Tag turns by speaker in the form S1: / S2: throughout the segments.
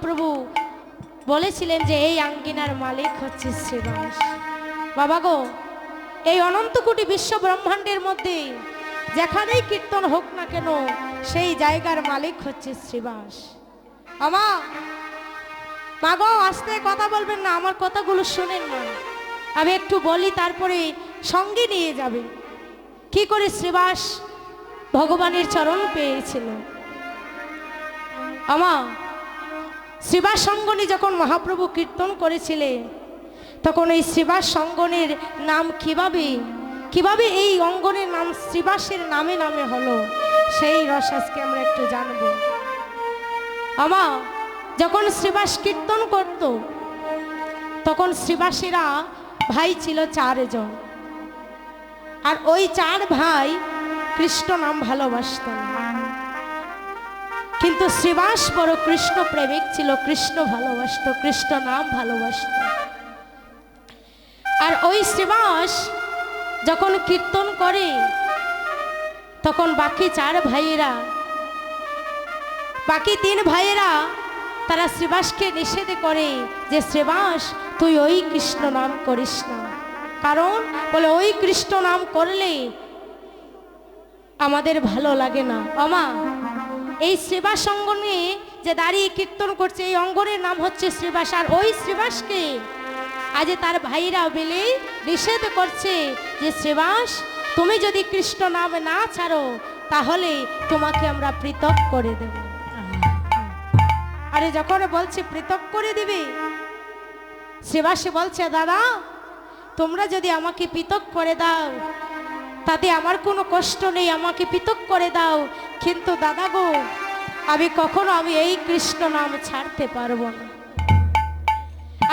S1: মহাপ্রভু বলেছিলেন যে এই আঙ্গিনার মালিক হচ্ছে শ্রীবাস বাবা গো, এই অনন্ত কোটি বিশ্ব ব্রহ্মাণ্ডের মধ্যে যেখানেই কীর্তন হোক না কেন, সেই জায়গার মালিক হচ্ছে শ্রীবাস। আমা মাগো আসতে কথা বলবেন না, আমার কথাগুলো শোনেন না। আমি একটু বলি, তারপরে সঙ্গে নিয়ে যাবে। কি করে শ্রীবাস ভগবানের চরণ পেয়েছিল? আমা শ্রীবাস সঙ্গনী যখন মহাপ্রভু কীর্তন করেছিলেন তখন এই শ্রীবাস সঙ্গনের নাম কীভাবে কীভাবে এই অঙ্গনের নাম শ্রীবাসের নামে নামে হলো, সেই রস আজকে আমরা একটু জানব। আমা, যখন শ্রীবাস কীর্তন করত, তখন শ্রীবাসীরা ভাই ছিল চারজন। আর ওই চার ভাই কৃষ্ণ নাম ভালোবাসত কিন্তু শ্রীবাস বড় কৃষ্ণ প্রেমিক ছিল, কৃষ্ণ ভালোবাসত, কৃষ্ণ নাম ভালোবাসত। আর ওই শ্রীবাস যখন কীর্তন করে, তখন বাকি চার ভাইয়েরা, বাকি তিন ভাইয়েরা তারা শ্রীবাসকে নিষেধ করে যে, শ্রীবাস, তুই ওই কৃষ্ণ নাম করিস না। কারণ বলে, ওই কৃষ্ণ নাম করলে আমাদের ভালো লাগে না। অমা এই শ্রীবাস অঙ্গনে যে দাঁড়িয়ে কীর্তন করছে, এই অঙ্গনের নাম হচ্ছে শ্রীবাস। আর ওই শ্রীবাসকে আজ তার ভাইরা মিলে নিষেধ করছে যে, শ্রীবাস, তুমি যদি কৃষ্ণ নাম না ছাড়ো, তাহলে তোমাকে আমরা পৃথক করে দেব। আরে যখন বলছে পৃথক করে দিবে, শ্রীবাসে বলছে, দাদা, তোমরা যদি আমাকে পৃথক করে দাও তাতে আমার কোনো কষ্ট নেই, আমাকে পৃথক করে দাও। কিন্তু দাদা গো, আমি কখনো আমি এই কৃষ্ণ নাম ছাড়তে পারব না।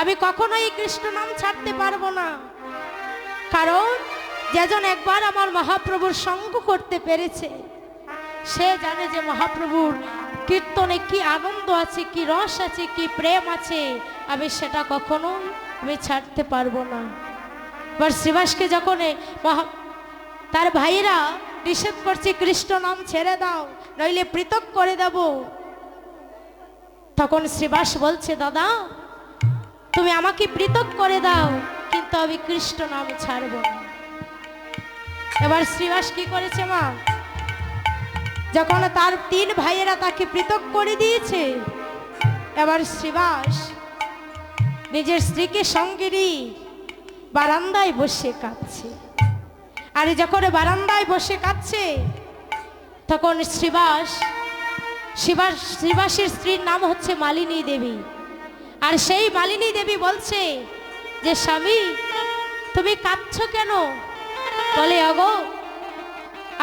S1: আমি কখনো এই কৃষ্ণ নাম ছাড়তে পারব না। কারণ যেজন একবার আমার মহাপ্রভুর সঙ্গ করতে পেরেছে, সে জানে যে মহাপ্রভুর কীর্তনে কি আনন্দ আছে, কি রস আছে, কি প্রেম আছে, আমি সেটা কখনো আমি ছাড়তে পারব না। এবার শ্রীবাসকে যখন মহা তার ভাইরা নিষেধ করছে, কৃষ্ণ নাম ছেড়ে দাও, নইলে পৃথক করে দেব। তখন শ্রীবাস বলছে, দাদা, তুমি আমাকে পৃথক করে দাও, কিন্তু আমি কৃষ্ণ নাম ছাড়ব না। এবার শ্রীবাস কি করেছে মা? যখন তার তিন ভাইয়েরা তাকে পৃথক করে দিয়েছে, এবার শ্রীবাস নিজের স্ত্রীকে সঙ্গে নিয়ে বারান্দায় বসে কাঁদছে। আর যখন বারান্দায় বসে কাঁদছে, তখন শ্রীবাস শিবাস শ্রীবাসের স্ত্রীর নাম হচ্ছে মালিনী দেবী। আর সেই মালিনী দেবী বলছে যে, স্বামী, তুমি কাঁদছ কেন? বলে, অগো,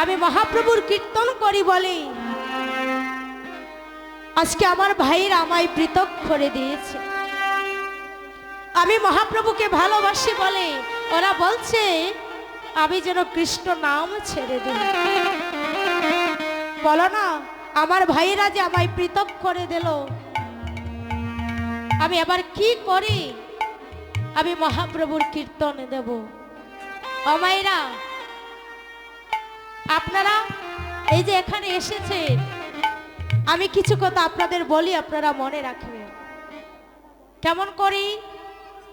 S1: আমি মহাপ্রভুর কীর্তন করি বলে। আজকে আমার ভাইয়ের আমায় পৃথক করে দিয়েছে। আমি মহাপ্রভুকে ভালোবাসি বলে। ওরা বলছে আমি যেন কৃষ্ণ নাম ছেড়ে দিই। বলো না, আমার ভাইরা যে আমায় পৃথক করে দিল। আমি আবার কি করি? আমি মহাপ্রভুর কীর্তন দেব। অমাইরা আপনারা এই যে এখানে এসেছেন, আমি কিছু কথা আপনাদের বলি, আপনারা মনে রাখবেন। কেমন করি?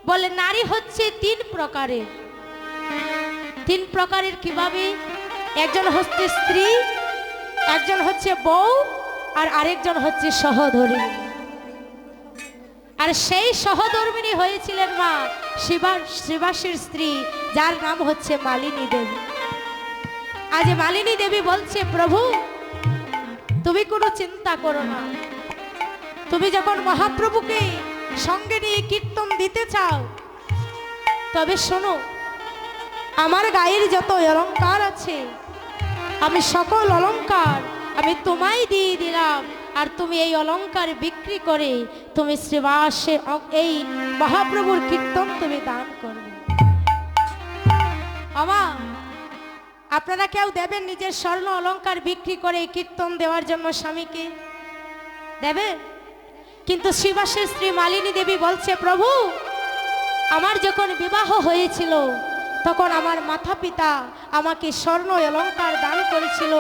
S1: বলে, নারী হচ্ছে তিন প্রকারের। তিন প্রকারের কীভাবে? একজন হচ্ছে স্ত্রী, একজন হচ্ছে বউ, আর আরেকজন হচ্ছে সহধর্মী আর সেই সহধর্মিনী হয়েছিলেন মা শিবা শিবাসীর স্ত্রী, যার নাম হচ্ছে মালিনী দেবী। আজ মালিনী দেবী বলছে, প্রভু, তুমি কোনো চিন্তা করো না। তুমি যখন মহাপ্রভুকে সঙ্গে নিয়ে কীর্তন দিতে চাও, তবে শোনো আমার গায়ের যত অলঙ্কার আছে, আমি সকল অলঙ্কার আমি তোমায় দিয়ে দিলাম। আর তুমি এই অলঙ্কার বিক্রি করে তুমি শ্রীবাসে এই মহাপ্রভুর কীর্তন তুমি দান করবে। আমা, আপনারা কেউ দেবেন নিজের স্বর্ণ অলঙ্কার বিক্রি করে কীর্তন দেওয়ার জন্য স্বামীকে? দেবে কিন্তু শ্রীবাসের স্ত্রী মালিনী দেবী বলছে, প্রভু, আমার যখন বিবাহ হয়েছিল তখন আমার মাথা পিতা আমাকে স্বর্ণ অলঙ্কার দান করেছিল।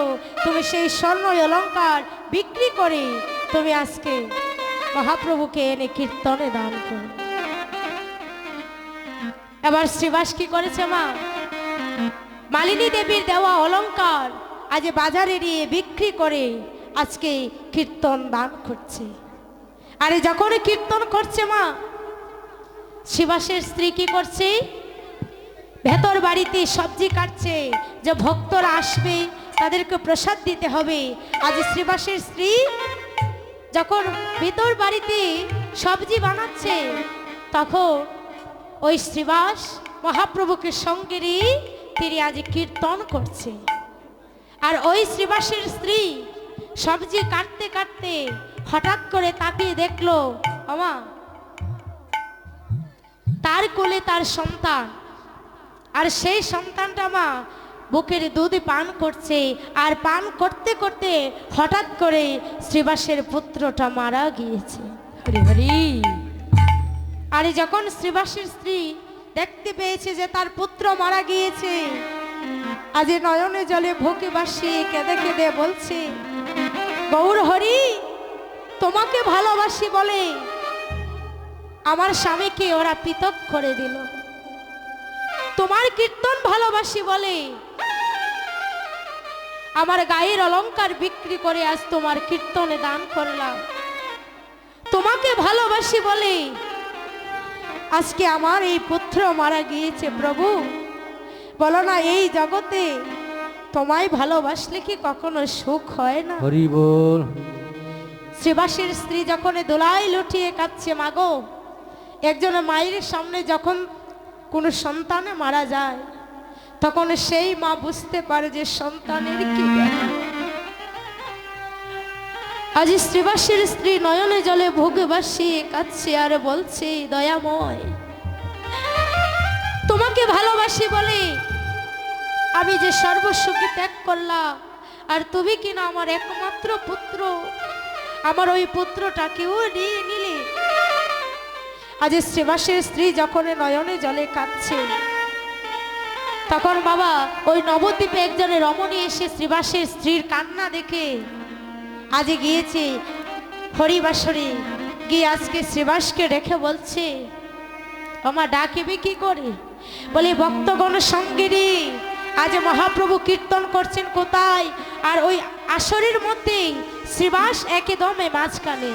S1: তুমি সেই স্বর্ণ অলঙ্কার বিক্রি করে তুমি আজকে মহাপ্রভুকে এনে কীর্তনে দান করুন এবার শ্রীবাস কি করেছে মা? মালিনী দেবীর দেওয়া অলঙ্কার আজ বাজারে নিয়ে বিক্রি করে আজকে কীর্তন দান করছে। আরে যখন কীর্তন করছে মা শিবাসের স্ত্রী কি করছে? ভেতর বাড়িতে সবজি কাটছে, যে ভক্তরা আসবে, তাদেরকে প্রসাদ দিতে হবে। আজ শ্রীবাসের স্ত্রী যখন ভেতর বাড়িতে সবজি বানাচ্ছে, তখন ওই শ্রীবাস মহাপ্রভুকে সঙ্গে নিয়ে তিনি আজ কীর্তন করছে। আর ওই শ্রীবাসের স্ত্রী সবজি কাটতে কাটতে হঠাৎ করে তাকিয়ে দেখল আমা তার কোলে তার সন্তান। আর সেই সন্তানটা মা বুকের দুধ পান করছে। আর পান করতে করতে হঠাৎ করে শ্রীবাসের পুত্রটা মারা গিয়েছে। হরি হরি। আর যখন শ্রীবাসের স্ত্রী দেখতে পেয়েছে যে তার পুত্র মারা গিয়েছে আজ নয়নে জলে ভোকে বাসিয়ে কেঁদে কেঁদে বলছে গৌর হরি তোমাকে ভালোবাসি বলে আমার স্বামীকে ওরা পৃথক করে দিল। তোমার কীর্তন ভালোবাসি বলে। আমার গায়ের অলংকার বিক্রি করে আজ তোমার কীর্তনে দান করলাম। তোমাকে ভালোবাসি বলে। আজকে আমার এই পুত্র মারা গিয়েছে প্রভু। বলো না এই জগতে তোমায় ভালোবাসলে কি কখনো সুখ হয় না?
S2: হরি বল।
S1: শ্রীবাসের স্ত্রী যখন দোলাই লুটিয়ে কাঁদছে মাগো একজন মায়ের সামনে যখন কোনো সন্তানে মারা যায়, তখন সেই মা বুঝতে পারে যে সন্তানের কি আজ শ্রীবাসীর স্ত্রী নয়নে জলে ভোগে বাসিয়ে কাঁদছে আর বলছে, দয়াময়, তোমাকে ভালোবাসি বলে আমি যে সর্বস্বকে ত্যাগ করলাম, আর তুমি কিনা আমার একমাত্র পুত্র, আমার ওই পুত্রটাকেও নিয়ে নিলে। আজ শ্রীবাসের স্ত্রী যখন নয়নে জলে কাঁদছে, তখন বাবা ওই নবদ্বীপে একজনে রমণী এসে শ্রীবাসের স্ত্রীর কান্না দেখে আজ গিয়েছে, হরিবাসরে গিয়ে আজকে শ্রীবাসকে রেখে বলছে আমার ডাকিবে কি করে বলে, ভক্তগণ সঙ্গে আজ মহাপ্রভু কীর্তন করছেন কোথায় আর ওই আসরের মধ্যেই শ্রীবাস একদমে মাঝখানে।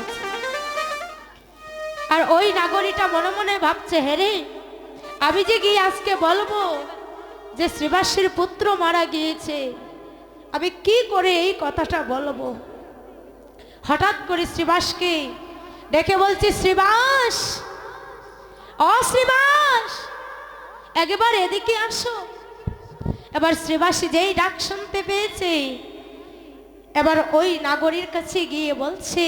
S1: আর ওই নাগরীটা মনে মনে ভাবছে হেরে আমি যে গিয়ে আজকে বলব যে শ্রীবাসীর পুত্র মারা গিয়েছে, আমি কি করে এই কথাটা বলব? হঠাৎ করে শ্রীবাসকে ডেকে বলছি, শ্রীবাস, অশ্রীবাস, একবার এদিকে আসো। এবার শ্রীবাসী যেই ডাক শুনতে পেয়েছে, এবার ওই নাগরীর কাছে গিয়ে বলছে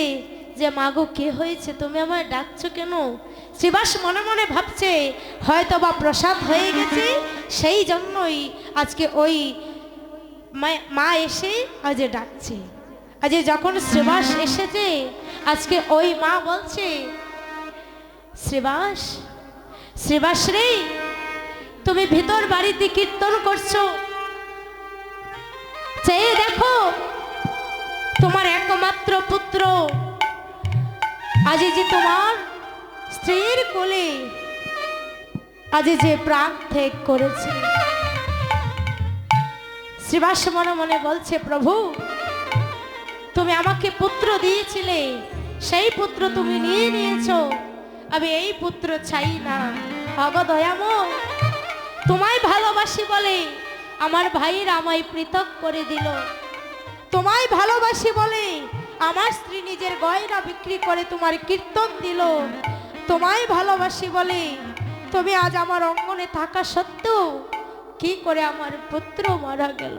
S1: যে, মাগো, কে হয়েছে? তুমি আমায় ডাকছো কেন? শ্রীবাস মনে মনে ভাবছে হয়তো বা প্রসাদ হয়ে গেছে, সেই জন্যই আজকে ওই মা- এসে আজ ডাকছে। আজ যখন শ্রীবাস এসেছে, আজকে ওই মা বলছে, শ্রীবাস শ্রীবাস রে, তুমি ভিতর বাড়িতে কীর্তন করছ। চেয়ে দেখো আজ যে তোমার স্ত্রীর কোলে, আজ যে প্রাণ ত্যাগ করেছে। শ্রীবাস মনে মনে বলছে, প্রভু, তুমি আমাকে পুত্র দিয়েছিলে, সেই পুত্র তুমি নিয়ে নিয়েছ। আমি এই পুত্র চাই না। বাবা দয়াময় তোমায় ভালোবাসি বলে আমার ভাইয়ের আমায় পৃথক করে দিল। তোমায় ভালোবাসি বলে আমার স্ত্রী নিজের গয়না বিক্রি করে তোমার কীর্তন দিল। তোমায় ভালোবাসি বলে তুমি আজ আমার অঙ্গনে থাকা সত্ত্বেও কি করে আমার পুত্র মারা গেল?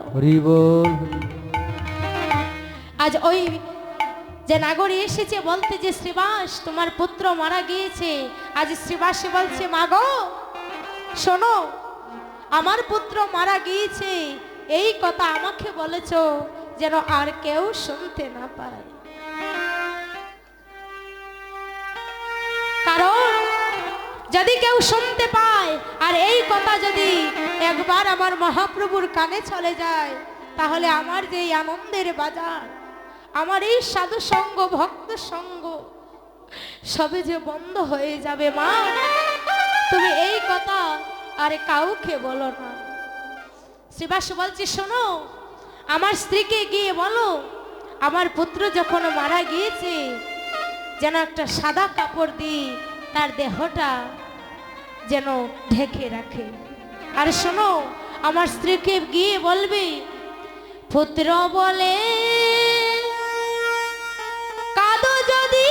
S1: আজ ওই যে নাগরী এসেছে বলতে যে শ্রীবাস তোমার পুত্র মারা গিয়েছে আজ শ্রীবাসে বলছে মাগো শোনো আমার পুত্র মারা গিয়েছে এই কথা আমাকে বলেছ যেন আর কেউ শুনতে না পায় কারণ যদি কেউ শুনতে পায়, আর এই কথা যদি একবার আমার মহাপ্রভুর কানে চলে যায়, তাহলে আমার যে আনন্দের বাজার, আমার এই সাধু সঙ্গ, ভক্ত সঙ্গ, সবে যে বন্ধ হয়ে যাবে মা। তুমি এই কথা আরে কাউকে বলো না। শ্রীবাস বলছি, শোনো আমার স্ত্রীকে গিয়ে বলো, আমার পুত্র যখন মারা গিয়েছে, যেন একটা সাদা কাপড় দিয়ে তার দেহটা যেন ঢেকে রাখে। আর শোনো, আমার স্ত্রীকে গিয়ে বলবে, পুত্র বলে, কাদো যদি,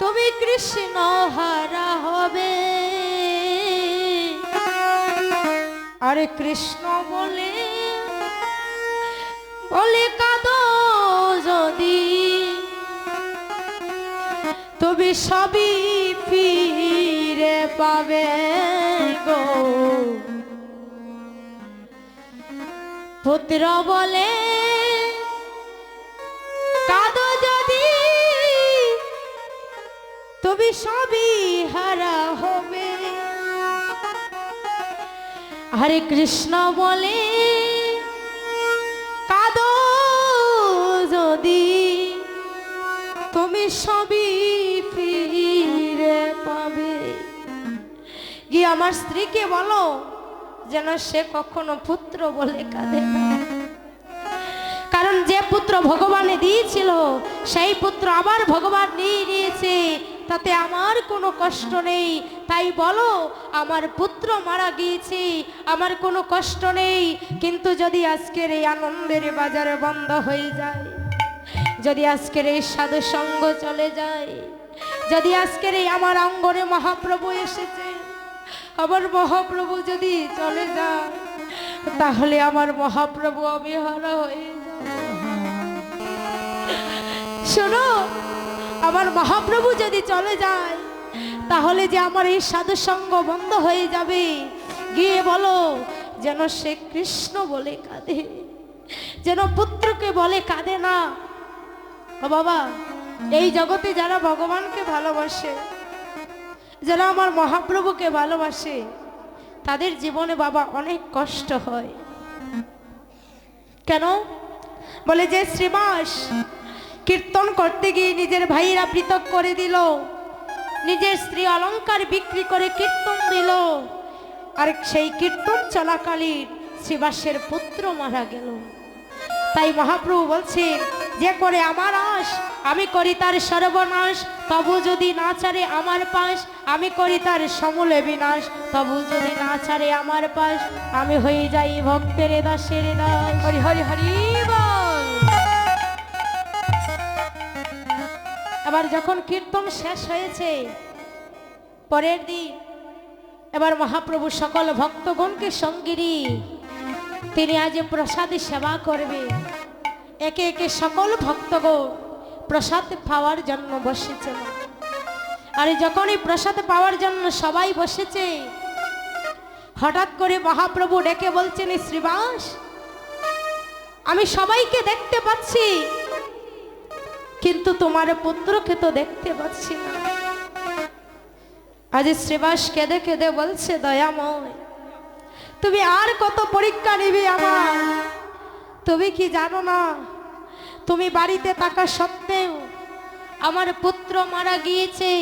S1: তুমি কৃষ্ণ হারা হবে। আরে কৃষ্ণ বলে বলে কাঁদো যদি। তুমি সবই ফিরে পাবে গো। পুত্র বলে, কাঁদো যদি। তুমি সবই হারা হবে হরে কৃষ্ণ বলে, কাঁদো যদি তুমি সবই ফিরে পাবে। গিয়ে আমার স্ত্রীকে বলো, যেন সে কখনো পুত্র বলে কাঁদে কারণ যে পুত্র ভগবানে দিয়েছিল, সেই পুত্র আবার ভগবান নিয়ে নিয়েছে। তাতে আমার কোনো কষ্ট নেই। তাই বলো, আমার পুত্র মারা গিয়েছে, আমার কোনো কষ্ট নেই। কিন্তু যদি আজকের এই আনন্দের বাজারে বন্ধ হয়ে যায়, যদি আজকের এই সাধু সঙ্গ চলে যায়, যদি আজকের এই আমার অঙ্গনে মহাপ্রভু এসেছে, আমার মহাপ্রভু যদি চলে যায়, তাহলে আমার মহাপ্রভু আমি হারা হয়ে শোনো, আমার মহাপ্রভু যদি চলে যায় তাহলে যে আমার এই সাধু সঙ্গ বন্ধ হয়ে যাবে? গিয়ে বলো, যেন সে কৃষ্ণ বলে কাঁদে, যেন পুত্রকে বলে কাঁদে না। ও বাবা, এই জগতে যারা ভগবানকে ভালোবাসে, যারা আমার মহাপ্রভুকে ভালোবাসে, তাদের জীবনে বাবা অনেক কষ্ট হয়। কেন? বলে যে শ্রীবাস, কীর্তন করতে গিয়ে নিজের ভাইয়েরা পৃথক করে দিল। নিজের স্ত্রী অলংকার বিক্রি করে কীর্তন দিল। আর সেই কীর্তন চলাকালীন শ্রীবাসের পুত্র মারা গেল। তাই মহাপ্রভু বলছেন, যে করে আমার আশ, আমি করি তার সর্বনাশ। তবু যদি না ছাড়ে আমার পাশ, আমি করি তার সমূলে বিনাশ। তবু যদি না ছাড়ে আমার পাশ, আমি হয়ে যাই ভক্তের দাসের দাস। হরি হরি হরি, বল। এবার যখন কীর্তন শেষ হয়েছে, পরের দিন এবার মহাপ্রভু সকল ভক্তগণকে সঙ্গিনী, তিনি আজ প্রসাদে সেবা করবে। একে একে সকল ভক্তগণ প্রসাদ পাওয়ার জন্য বসেছে। আর যখন এই প্রসাদ পাওয়ার জন্য সবাই বসেছে, হঠাৎ করে মহাপ্রভু ডেকে বলছেন "এই শ্রীবাস, আমি সবাইকে দেখতে পাচ্ছি কিন্তু তোমার পুত্রকে তো দেখতে পাচ্ছি না। আজ শ্রীবাস কেঁদে কেঁদে বলছে দয়াময় তুমি আর কত পরীক্ষা নিবে আমার? তুমি কি জানো না, তুমি বাড়িতে থাকা সত্ত্বেও আমার পুত্র মারা গিয়েছে।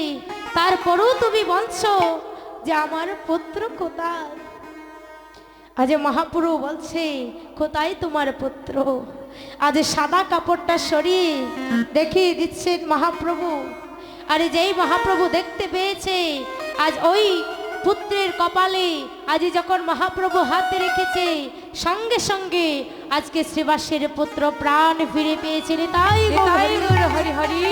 S1: তারপরেও তুমি বলছো যে আমার পুত্র কোথায়? আজ মহাপ্রভু বলছে, কোথায় তোমার পুত্র? আজ সাদা কাপড়টা সরিয়ে দেখিয়ে দিচ্ছেন মহাপ্রভু। আরে যেই মহাপ্রভু দেখতে পেয়েছে আজ ওই পুত্রের কপালে আজ যখন মহাপ্রভু হাতে রেখেছে সঙ্গে সঙ্গে আজকে শ্রীবাসের পুত্র প্রাণ ফিরে পেয়েছেন। তাই
S2: তাই হরি হরি।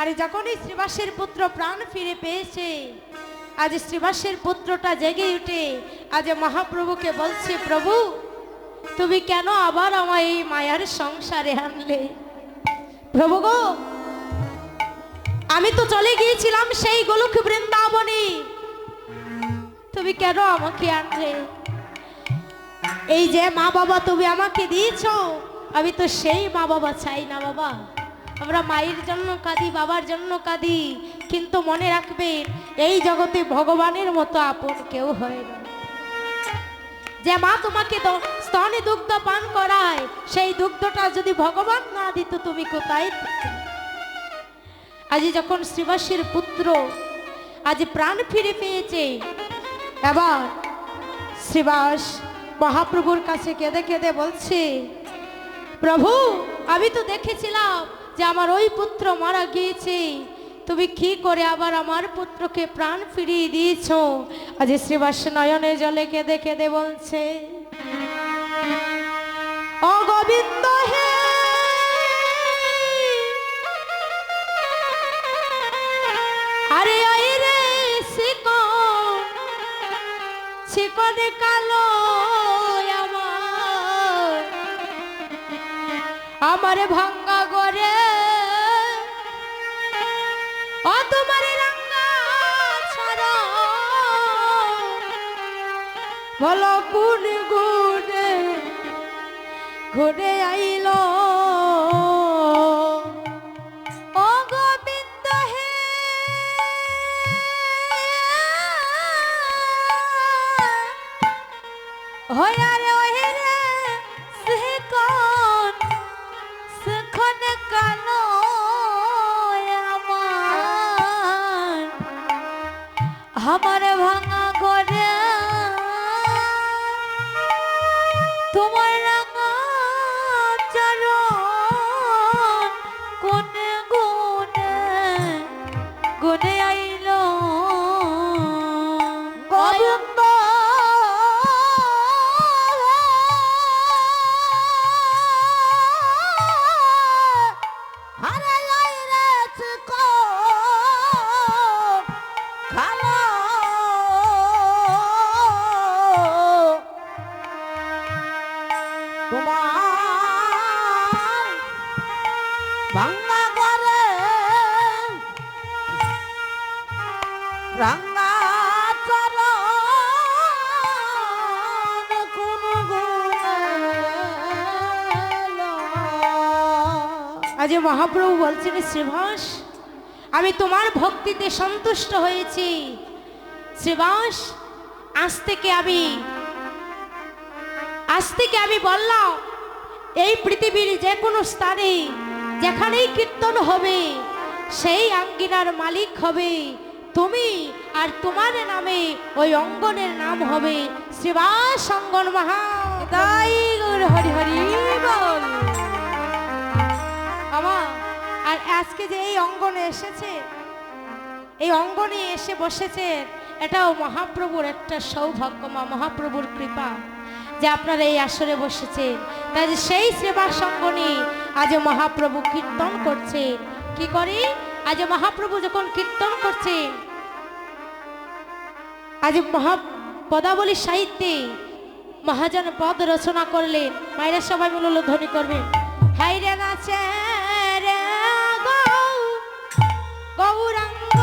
S1: আরে যখনই শ্রীবাসের পুত্র প্রাণ ফিরে পেয়েছে আজ শ্রীবাসের পুত্রটা জেগে উঠে আজ মহাপ্রভুকে বলছে, প্রভু, তুমি কেন আবার আমার এই মায়ার সংসারে আনলে? প্রভু গো, আমি তো চলে গিয়েছিলাম সেই গোলক বৃন্দাবনে। তুমি কেন আমাকে আনলে? এই যে মা বাবা তুমি আমাকে দিয়েছ, আমি তো সেই মা বাবা চাই না বাবা। আমরা মায়ের জন্য কাঁদি, বাবার জন্য কাঁদি, কিন্তু মনে রাখবেন, এই জগতে ভগবানের মতো আপন কেউ হয় না। যে মা তোমাকে স্তনে দুগ্ধ পান করায়, সেই দুগ্ধটা যদি ভগবান না দিত, তুমি কোথায় আজ যখন শ্রীবাসীর পুত্র আজ প্রাণ ফিরে পেয়েছে, এবার শ্রীবাস মহাপ্রভুর কাছে কেঁদে কেঁদে বলছে, প্রভু, আমি তো দেখেছিলাম যে আমার ওই পুত্র মারা গিয়েছে, তুমি কি করে আবার আমার পুত্রকে প্রাণ ফিরিয়ে দিয়েছ? আজ শ্রীবাস নয়নে জলে কেঁদে কেঁদে বলছে, ও গোবিন্দ হে! আরে ওই রে শিকন, শিকনে কালো আমারে ভাঙ্গা করে ও তোমার রাঙ্গা বলো কোন গুণে ঘুরে আইলো? মহাপ্রভু বলছেন শ্রীভাস আমি তোমার ভক্তিতে সন্তুষ্ট হয়েছি। শ্রীবাস, আজ থেকে আমি, আজ থেকে আমি বললাম, এই পৃথিবীর যে কোনো স্থানে যেখানেই কীর্তন হবে, সেই আঙ্গিনার মালিক হবে তুমি আর তোমার নামে ওই অঙ্গনের নাম হবে শ্রীবাস অঙ্গন মহা
S2: তাই হরি হরি বল।
S1: আমার আর আজকে যে এই অঙ্গনে এসেছে, এই অঙ্গনে এসে বসেছে, এটাও মহাপ্রভুর একটা সৌভাগ্য মহাপ্রভুর কৃপা যে আপনারা এই আসরে বসেছে। তাই সেই সেবা সঙ্গনে আজ মহাপ্রভু কীর্তন করছে। কি করে? আজ মহাপ্রভু যখন কীর্তন করছে, আজ মহা পদাবলী সাহিত্যে মহাজন পদ রচনা করলেন। মায়েরা সবাই মিলে ধ্বনি করবেন। হাইরে নাচে গৌরাঙ্গ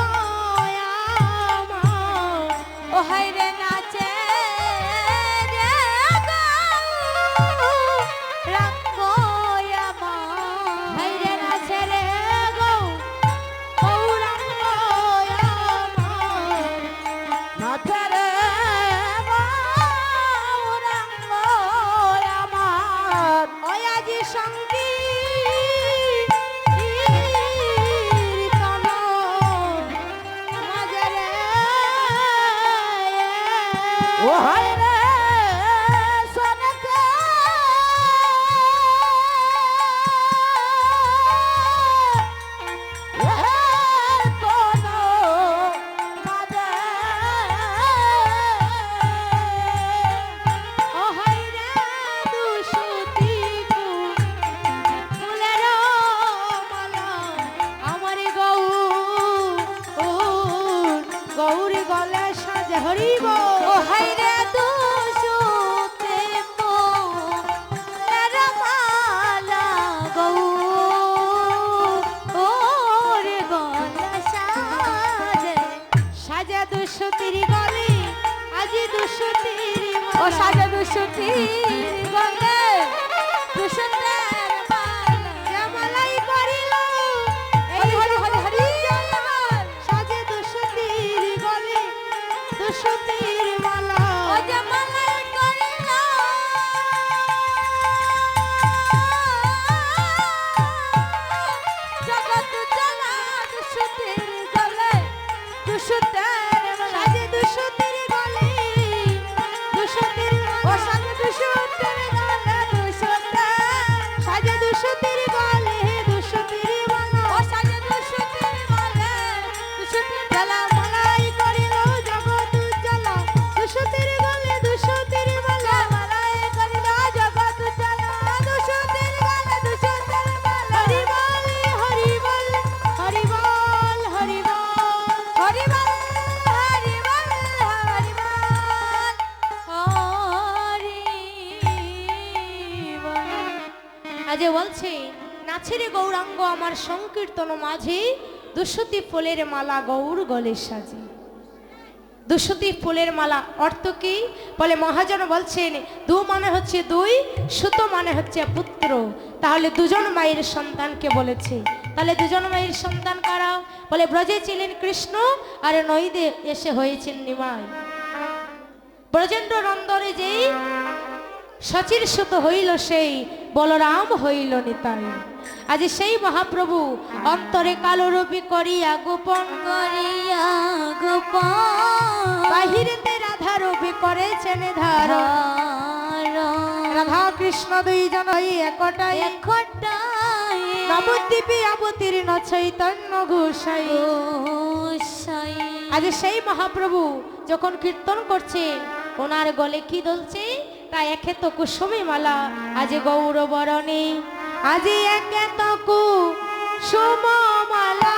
S1: আমার। সাজে হরিব ও হাই রে দুশুতে মোর মালা গৌ ওরে গলে সাজে সাজে দুশুতির গলে
S2: ও সাজা দুশো গলে
S1: সংকীর্তন মাঝে দুশতি ফুলের মালা গৌর গলে সাজে। দুশতি ফুলের মালা অর্থ কি? বলে মহাজন বলছেন, দু মানে হচ্ছে দুই, সুতো মানে হচ্ছে পুত্র। তাহলে দুজন মায়ের সন্তানকে বলেছে। তাহলে দুজন মায়ের সন্তান কারা? বলে ব্রজে ছিলেন কৃষ্ণ, আর নইদে এসে হয়েছেন নিমাই। ব্রজেন্দ্র নন্দরে যেই সচির সুত হইল সেই বলরাম হইল নিতাই। আজ সেই মহাপ্রভু অন্তরে কালো রূপী করিয়া গোপন
S2: করিয়া গোপাল
S1: বাহিরেতে রাধা রূপী করেছেন ধারণ রাধা কৃষ্ণ দুইজন হই একটাই।
S2: খটাই
S1: নবদ্বীপে অবতীর্ণ চৈতন্য ঘোষাই আজ সেই মহাপ্রভু যখন কীর্তন করছে ওনার গলে কি দলছে তা একে তো কুসুমী মালা আজ গৌরবরণে আজ একে তো কুসুম মালা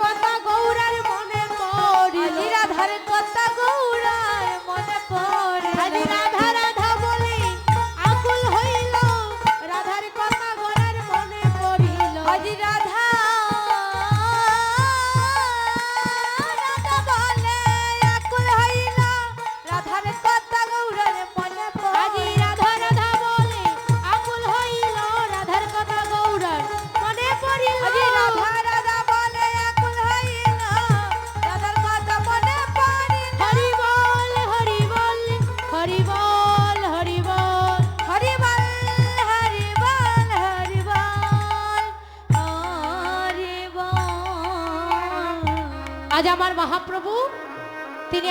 S1: কথা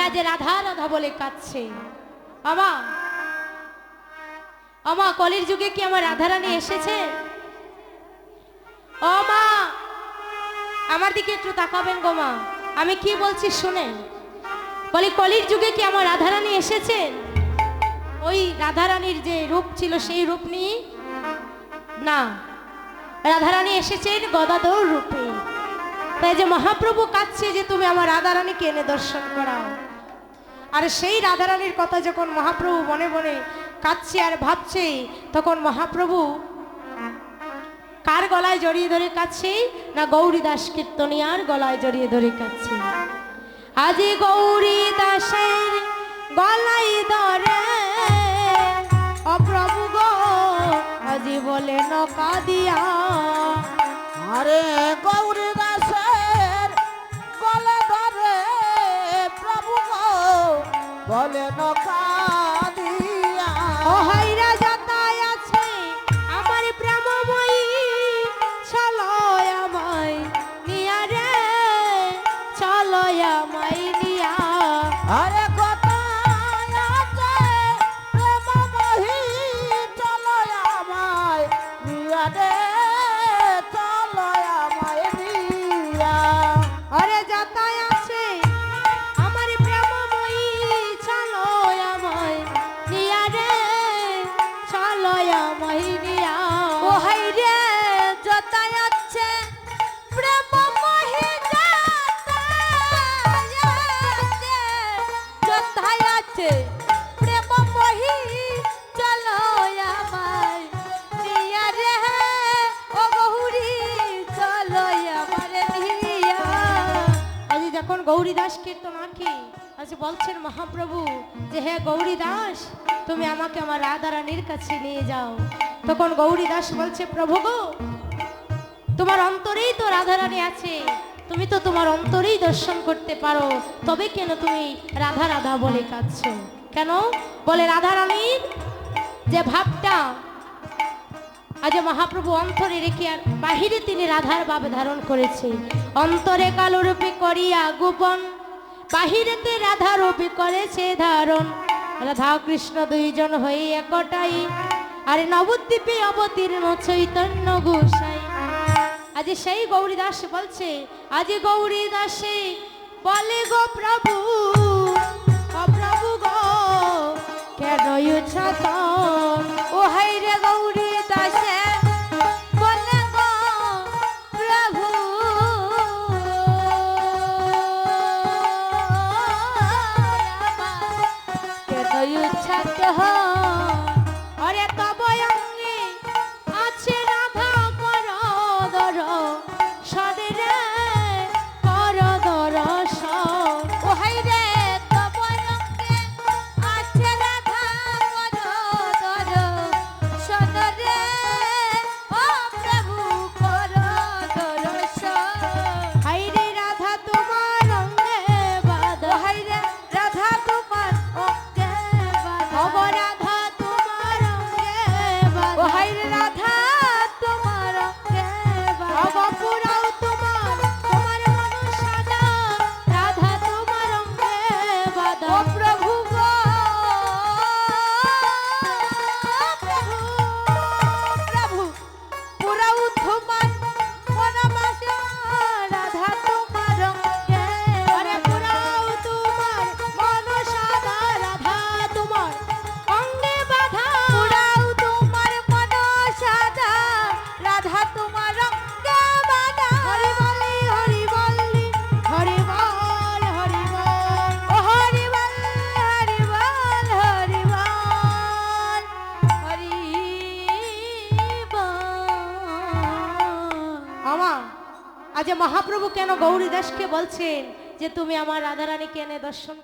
S2: আজ
S1: রাধা রাধা বলে কাঁদছে। আমা আমা, কলির যুগে কি আমার রাধারানী এসেছে? ও আমার দিকে একটু তাকাবেন গো মা। আমি কি বলছি শুনেন বলি, কলির যুগে কি আমার রাধারানী এসেছেন ওই রাধারানীর যে রূপ ছিল সেই রূপ নিয়ে? না, রাধারানী এসেছেন গদাধর রূপে। তাই যে মহাপ্রভু কাঁদছে যে তুমি আমার রাধারানীকে এনে দর্শন করাও। আর সেই রাধারানীর কথা যখন মহাপ্রভু মনে মনে কাঁদছে আর ভাবছে, তখন মহাপ্রভু কার গলায় জড়িয়ে ধরে কাছে না গৌরী দাস কীর্তনিয়ার গলায় জড়িয়ে ধরে কাছে আজি গৌরী দাসের গলায় ধরে অপ্রভু গো, আজি বলে নকা দিয়া।
S3: আরে গৌরী বলে
S1: নখাদিয়া যখন গৌরী দাস কীর্তন আঁকি। আজ বলছেন মহাপ্রভু যে, হে গৌরী দাস তুমি আমাকে আমার রাধারানীর কাছে নিয়ে যাও। তখন গৌরী দাস বলছে, প্রভু গো, তোমার অন্তরেই তো রাধারানী আছে। তুমি তো তোমার অন্তরেই দর্শন করতে পারো। তবে কেন তুমি রাধা রাধা বলে কাঁদছো? কেন? বলে রাধারানীর যে ভাবটা আজ মহাপ্রভু অন্তরে রেখে আর বাহিরে তিনি রাধার ভাব ধারণ করেছে। অন্তরে কালো রূপে করিয়া গোপন, বাহিরেতে রাধা রূপে করেছে ধারণ। রাধা কৃষ্ণ দুইজন হয়ে একটাই, আরে নবদ্বীপে অবতীর্ণ চৈতন্য গোসাই। আজ সেই গৌরী দাস বলছে, আজ গৌরী দাসে বলে গো প্রভু বলছেন যে তুমি আমার রাধারানীকে এনে দর্শন